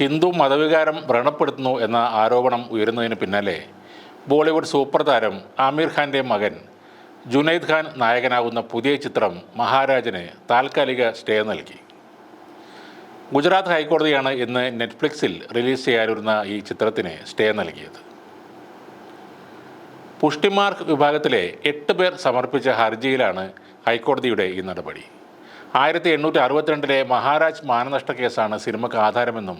ഹിന്ദു മതവികാരം വ്രണപ്പെടുത്തുന്നു എന്ന ആരോപണം ഉയരുന്നതിന് പിന്നാലെ ബോളിവുഡ് സൂപ്പർ താരം ആമിർ ഖാന്റെ മകൻ ജുനൈദ് ഖാൻ നായകനാകുന്ന പുതിയ ചിത്രം മഹാരാജന് താൽക്കാലിക സ്റ്റേ നൽകി. ഗുജറാത്ത് ഹൈക്കോടതിയാണ് ഇന്ന് നെറ്റ്ഫ്ലിക്സിൽ റിലീസ് ചെയ്യാനിരുന്ന ഈ ചിത്രത്തിന് സ്റ്റേ നൽകിയത്. പുഷ്ടിമാർക്ക് വിഭാഗത്തിലെ എട്ട് പേർ സമർപ്പിച്ച ഹർജിയിലാണ് ഹൈക്കോടതിയുടെ ഈ നടപടി. ആയിരത്തി എണ്ണൂറ്റി അറുപത്തിരണ്ടിലെ മഹാരാജ് മാനനഷ്ട കേസാണ് സിനിമയ്ക്ക് ആധാരമെന്നും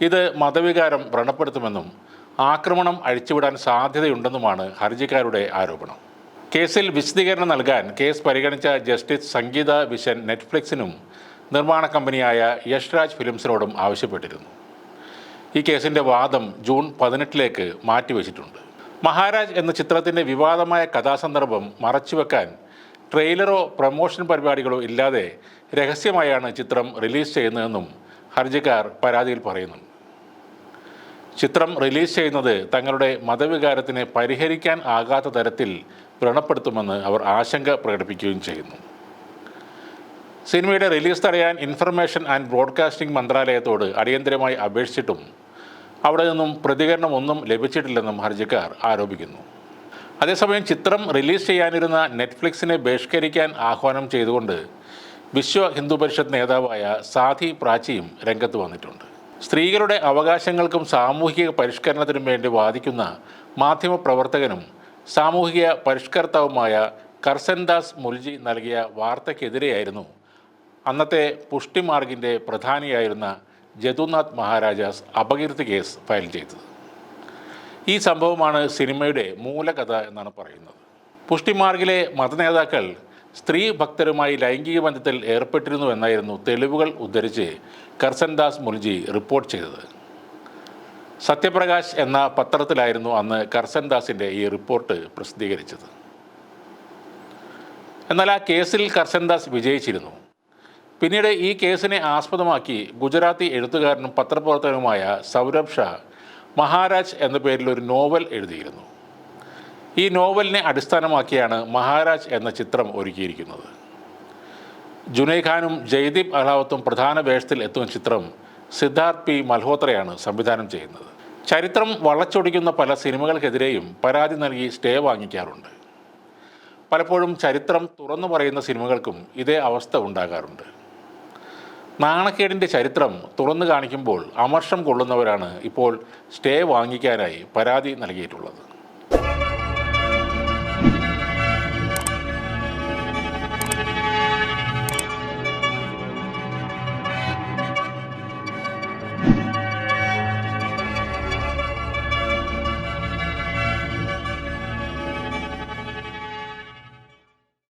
ഇത് മതവികാരം വ്രണപ്പെടുത്തുമെന്നും ആക്രമണം അഴിച്ചുവിടാൻ സാധ്യതയുണ്ടെന്നുമാണ് ഹർജിക്കാരുടെ ആരോപണം. കേസിൽ വിശദീകരണം നൽകാൻ കേസ് പരിഗണിച്ച ജസ്റ്റിസ് സംഗീത വിഷൻ നെറ്റ്ഫ്ലിക്സിനും നിർമ്മാണ കമ്പനിയായ യഷ്രാജ് ഫിലിംസിനോടും ആവശ്യപ്പെട്ടിരുന്നു. ഈ കേസിന്റെ വാദം ജൂൺ പതിനെട്ടിലേക്ക് മാറ്റിവെച്ചിട്ടുണ്ട്. മഹാരാജ് എന്ന ചിത്രത്തിന്റെ വിവാദമായ കഥാസന്ദർഭം മറച്ചുവെക്കാൻ ട്രെയിലറോ പ്രമോഷൻ പരിപാടികളോ ഇല്ലാതെ രഹസ്യമായാണ് ചിത്രം റിലീസ് ചെയ്യുന്നതെന്നും ഹർജിക്കാർ പരാതിയിൽ പറയുന്നു. ചിത്രം റിലീസ് ചെയ്യുന്നത് തങ്ങളുടെ മതവികാരത്തിനെ പരിഹരിക്കാൻ ആകാത്ത തരത്തിൽ വ്രണപ്പെടുത്തുമെന്ന് അവർ ആശങ്ക പ്രകടിപ്പിക്കുകയും ചെയ്യുന്നു. സിനിമയുടെ റിലീസ് തടയാൻ ഇൻഫർമേഷൻ ആൻഡ് ബ്രോഡ്കാസ്റ്റിംഗ് മന്ത്രാലയത്തോട് അടിയന്തരമായി അപേക്ഷിച്ചിട്ടും അവിടെ നിന്നും പ്രതികരണമൊന്നും ലഭിച്ചിട്ടില്ലെന്നും ഹർജിക്കാർ ആരോപിക്കുന്നു. അതേസമയം ചിത്രം റിലീസ് ചെയ്യാനിരുന്ന നെറ്റ്ഫ്ലിക്സിനെ ബഹിഷ്കരിക്കാൻ ആഹ്വാനം ചെയ്തുകൊണ്ട് വിശ്വ ഹിന്ദു പരിഷത്ത് നേതാവായ സാധി പ്രാച്ചിയും രംഗത്ത് വന്നിട്ടുണ്ട്. സ്ത്രീകളുടെ അവകാശങ്ങൾക്കും സാമൂഹിക പരിഷ്കരണത്തിനും വേണ്ടി വാദിക്കുന്ന മാധ്യമപ്രവർത്തകനും സാമൂഹിക പരിഷ്കർത്താവുമായ കർസൻദാസ് മുൽജി നൽകിയ വാർത്തയ്ക്കെതിരെയായിരുന്നു അന്നത്തെ പുഷ്ടിമാർഗിന്റെ പ്രധാനിയായിരുന്ന ജദുനാഥ് മഹാരാജാസ് അപകീർത്തി കേസ് ഫയൽ ചെയ്തത്. ഈ സംഭവമാണ് സിനിമയുടെ മൂലകഥ എന്നാണ് പറയുന്നത്. പുഷ്ടിമാർഗിലെ മതനേതാക്കൾ സ്ത്രീ ഭക്തരുമായി ലൈംഗിക ബന്ധത്തിൽ ഏർപ്പെട്ടിരുന്നു എന്നായിരുന്നു തെളിവുകൾ ഉദ്ധരിച്ച് കർസൻദാസ് മുൽജി റിപ്പോർട്ട് ചെയ്തത്. സത്യപ്രകാശ് എന്ന പത്രത്തിലായിരുന്നു അന്ന് കർസൻദാസിന്റെ ഈ റിപ്പോർട്ട് പ്രസിദ്ധീകരിച്ചത്. എന്നാൽ ആ കേസിൽ കർസൻദാസ് വിജയിച്ചിരുന്നു. പിന്നീട് ഈ കേസിനെ ആസ്പദമാക്കി ഗുജറാത്തി എഴുത്തുകാരനും പത്രപ്രവർത്തകനുമായ സൗരഭ് ഷാ മഹാരാജ് എന്ന പേരിൽ ഒരു നോവൽ എഴുതിയിരുന്നു. ഈ നോവലിനെ അടിസ്ഥാനമാക്കിയാണ് മഹാരാജ് എന്ന ചിത്രം ഒരുക്കിയിരിക്കുന്നത്. ജുനൈ ഖാനും ജയ്ദീപ് അഹ്ലാവത്തും പ്രധാന വേഷത്തിൽ എത്തുന്ന ചിത്രം സിദ്ധാർത്ഥ് പി. മൽഹോത്രയാണ് സംവിധാനം ചെയ്യുന്നത്. ചരിത്രം വളച്ചൊടിക്കുന്ന പല സിനിമകൾക്കെതിരെയും പരാതി നൽകി സ്റ്റേ വാങ്ങിക്കാറുണ്ട്. പലപ്പോഴും ചരിത്രം തുറന്നു പറയുന്ന സിനിമകൾക്കും ഇതേ അവസ്ഥ ഉണ്ടാകാറുണ്ട്. നാണക്കേടിന്റെ ചരിത്രം തുറന്നു കാണിക്കുമ്പോൾ അമർഷം കൊള്ളുന്നവരാണ് ഇപ്പോൾ സ്റ്റേ വാങ്ങിക്കാനായി പരാതി നൽകിയിട്ടുള്ളത്.